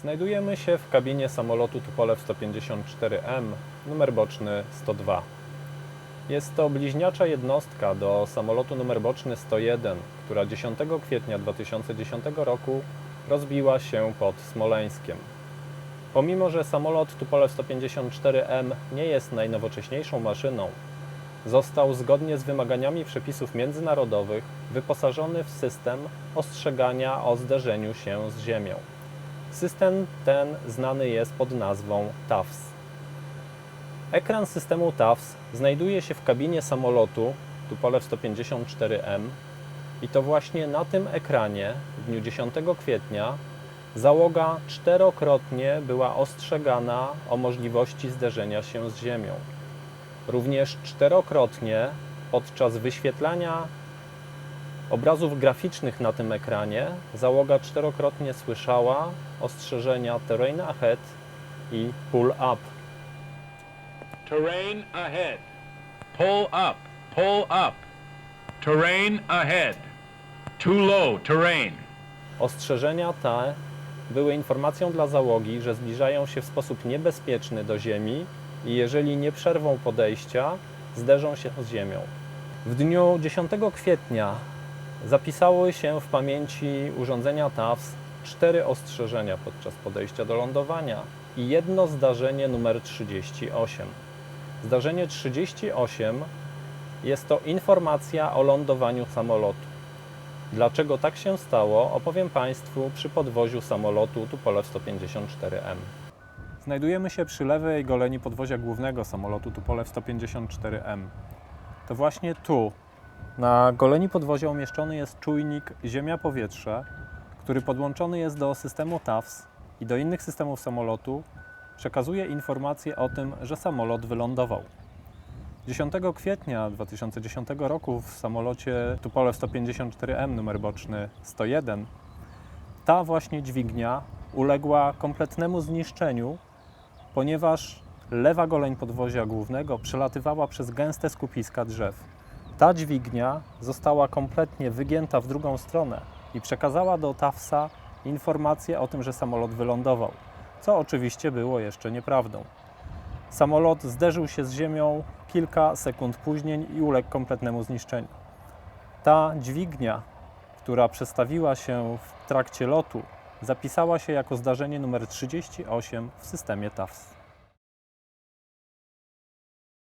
Znajdujemy się w kabinie samolotu Tupolew 154M, numer boczny 102. Jest to bliźniacza jednostka do samolotu numer boczny 101, która 10 kwietnia 2010 roku rozbiła się pod Smoleńskiem. Pomimo, że samolot Tupolew 154M nie jest najnowocześniejszą maszyną, został zgodnie z wymaganiami przepisów międzynarodowych wyposażony w system ostrzegania o zderzeniu się z Ziemią. System ten znany jest pod nazwą TAFS. Ekran systemu TAFS znajduje się w kabinie samolotu Tupolew 154M i to właśnie na tym ekranie w dniu 10 kwietnia załoga czterokrotnie była ostrzegana o możliwości zderzenia się z Ziemią. Również czterokrotnie podczas wyświetlania obrazów graficznych na tym ekranie załoga czterokrotnie słyszała ostrzeżenia terrain ahead i pull up. Terrain ahead. Pull up. Pull up. Terrain ahead. Too low terrain. Ostrzeżenia te były informacją dla załogi, że zbliżają się w sposób niebezpieczny do Ziemi i jeżeli nie przerwą podejścia, zderzą się z Ziemią. W dniu 10 kwietnia zapisały się w pamięci urządzenia TAWS cztery ostrzeżenia podczas podejścia do lądowania i jedno zdarzenie numer 38. Zdarzenie 38 jest to informacja o lądowaniu samolotu. Dlaczego tak się stało, opowiem Państwu przy podwoziu samolotu Tupolew 154M. Znajdujemy się przy lewej goleni podwozia głównego samolotu Tupolew 154M. To właśnie tu, na goleni podwozia umieszczony jest czujnik ziemia-powietrze, który podłączony jest do systemu TAWS i do innych systemów samolotu, przekazuje informacje o tym, że samolot wylądował. 10 kwietnia 2010 roku w samolocie Tupolew 154M numer boczny 101 ta właśnie dźwignia uległa kompletnemu zniszczeniu, ponieważ lewa goleń podwozia głównego przelatywała przez gęste skupiska drzew. Ta dźwignia została kompletnie wygięta w drugą stronę i przekazała do TAFSA informację o tym, że samolot wylądował, co oczywiście było jeszcze nieprawdą. Samolot zderzył się z ziemią kilka sekund później i uległ kompletnemu zniszczeniu. Ta dźwignia, która przestawiła się w trakcie lotu, zapisała się jako zdarzenie numer 38 w systemie TAFS.